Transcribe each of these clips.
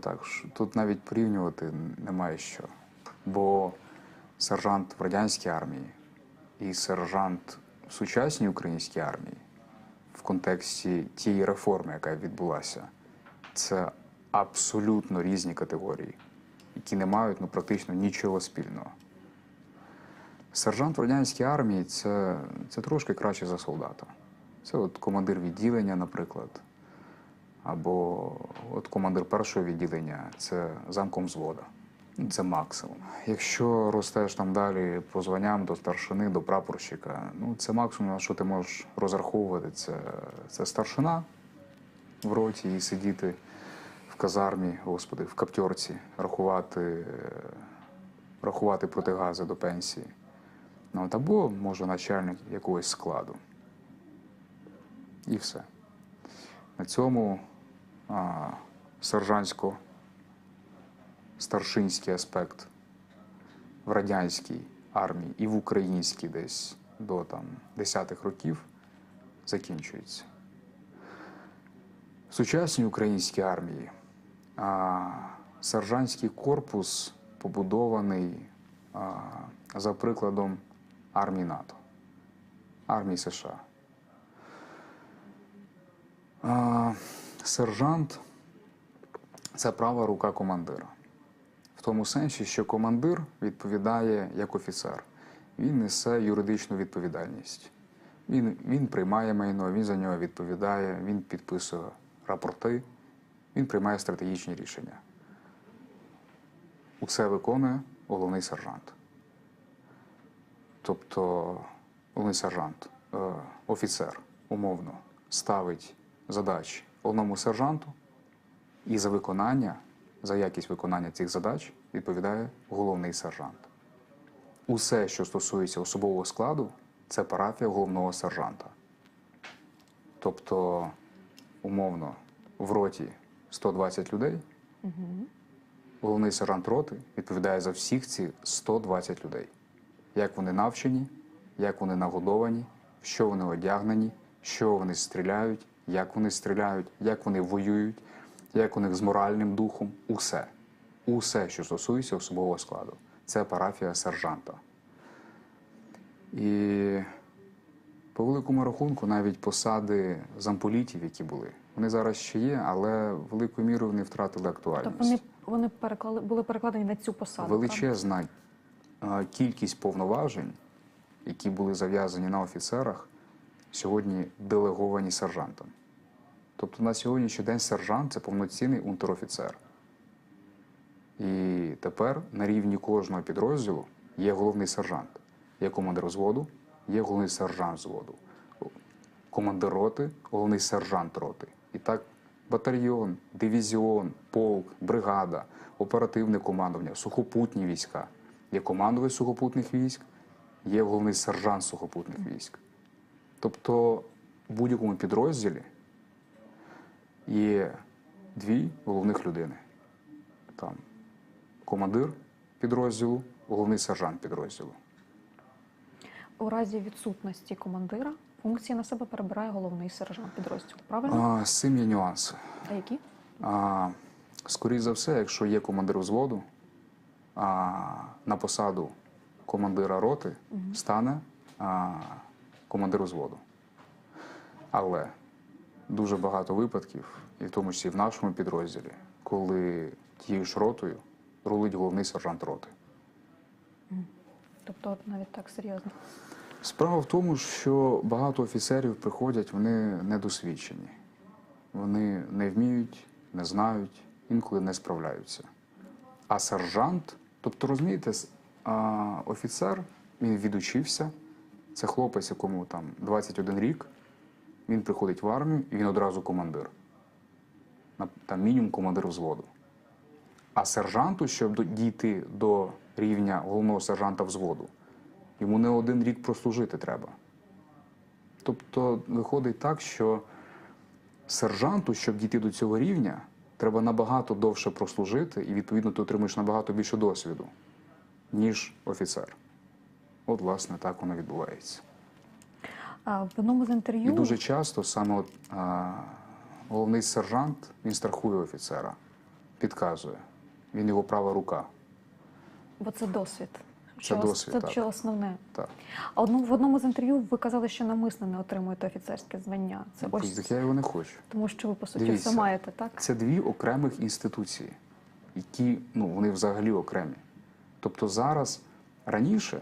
Так, тут навіть порівнювати немає що. Бо сержант в радянській армії і сержант в сучасній українській армії в контексті тієї реформи, яка відбулася, це абсолютно різні категорії, які не мають ну, практично нічого спільного. Сержант в радянській армії це, це трошки краще за солдата. Це от командир відділення, наприклад, або от командир першого відділення це замком взвода. Ну, Це максимум. Якщо ростеш там далі по званням до старшини, до прапорщика, ну це максимум, на що ти можеш розраховувати. Це, це старшина в роті і сидіти в казармі, господи, в каптьорці, рахувати, рахувати протигази до пенсії. Ну, або, може, начальник якогось складу. І все. На цьому сержантсько-старшинський аспект в радянській армії і в українській десь до там, 10-х років закінчується. В сучасній українській армії а, сержантський корпус побудований а, за прикладом армії НАТО, армії США. Сержант це права рука командира. В тому сенсі, що командир відповідає як офіцер. Він несе юридичну відповідальність. Він, він приймає майно, він за нього відповідає, він підписує рапорти, він приймає стратегічні рішення. Усе виконує головний сержант. Тобто головний сержант, е, офіцер, умовно, ставить задачі головному сержанту, і за виконання, за якість виконання цих задач відповідає головний сержант. Усе, що стосується особового складу, це парафія головного сержанта. Тобто, умовно, в роті 120 людей, головний сержант роти відповідає за всіх ці 120 людей. Як вони навчені, як вони нагодовані, що вони одягнені, що вони стріляють, як вони стріляють, як вони воюють, як у них з моральним духом. Усе. Усе, що стосується особового складу. Це парафія сержанта. І по великому рахунку навіть посади замполітів, які були, вони зараз ще є, але великою мірою вони втратили актуальність. Тобто вони, вони переклали, були перекладені на цю посаду. Величезна е, кількість повноважень, які були зав'язані на офіцерах, сьогодні делеговані сержантам. Тобто на сьогоднішній день сержант це повноцінний унтерофіцер. І тепер на рівні кожного підрозділу є головний сержант, є командир взводу, є головний сержант взводу, командир роти, головний сержант роти. І так батальйон, дивізіон, полк, бригада, оперативне командування, сухопутні війська. Є командувач сухопутних військ, є головний сержант сухопутних військ. Тобто в будь-якому підрозділі є дві головних людини. Там командир підрозділу, головний сержант підрозділу. У разі відсутності командира функції на себе перебирає головний сержант підрозділу. Правильно? А, з цим є нюанси. А які? А, скоріше за все, якщо є командир взводу, а, на посаду командира роти стане а, командир взводу. Але дуже багато випадків, і в тому числі в нашому підрозділі, коли тією ж ротою рулить головний сержант роти. Тобто навіть так серйозно. Справа в тому, що багато офіцерів приходять, вони недосвідчені. Вони не вміють, не знають, інколи не справляються. А сержант, тобто, розумієте, офіцер, він відучився, це хлопець, якому там 21 рік, він приходить в армію і він одразу командир. Там мінімум командир взводу. А сержанту, щоб дійти до рівня головного сержанта взводу, йому не один рік прослужити треба. Тобто виходить так, що сержанту, щоб дійти до цього рівня, треба набагато довше прослужити, і відповідно ти отримуєш набагато більше досвіду, ніж офіцер. От, власне, так воно відбувається. А в одному з інтерв'ю І дуже часто саме от, а, головний сержант він страхує офіцера. підказує. Він його права рука. Бо це досвід. Це Що ос- досвід, Це так. основне. Так. А в одному з інтерв'ю ви казали, що намисно не отримуєте офіцерське звання. Це Так я його не хочу. тому, що ви по суті Дивіться. все маєте, так? Це дві окремих інституції, які ну, вони взагалі окремі. Тобто зараз раніше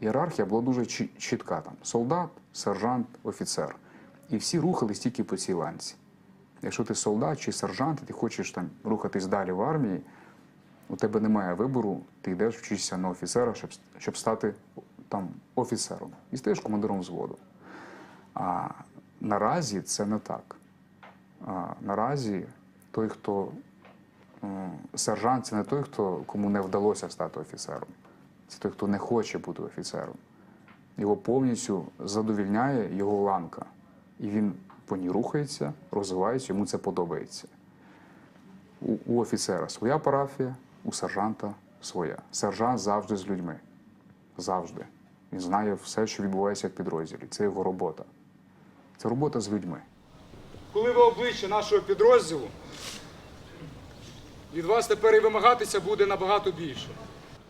ієрархія була дуже чітка: там солдат, сержант, офіцер. І всі рухались тільки по цій ланці. Якщо ти солдат чи сержант, і ти хочеш там рухатись далі в армії, у тебе немає вибору, ти йдеш вчишся на офіцера, щоб, щоб стати там офіцером. І стаєш командиром взводу. А наразі це не так. А, наразі той, хто сержант, це не той, хто кому не вдалося стати офіцером. Це той, хто не хоче бути офіцером. Його повністю задовільняє його ланка. І він по ній рухається, розвивається, йому це подобається. У, у офіцера своя парафія, у сержанта своя. Сержант завжди з людьми. Завжди. Він знає все, що відбувається в підрозділі. Це його робота. Це робота з людьми. Коли ви обличчя нашого підрозділу, від вас тепер і вимагатися буде набагато більше.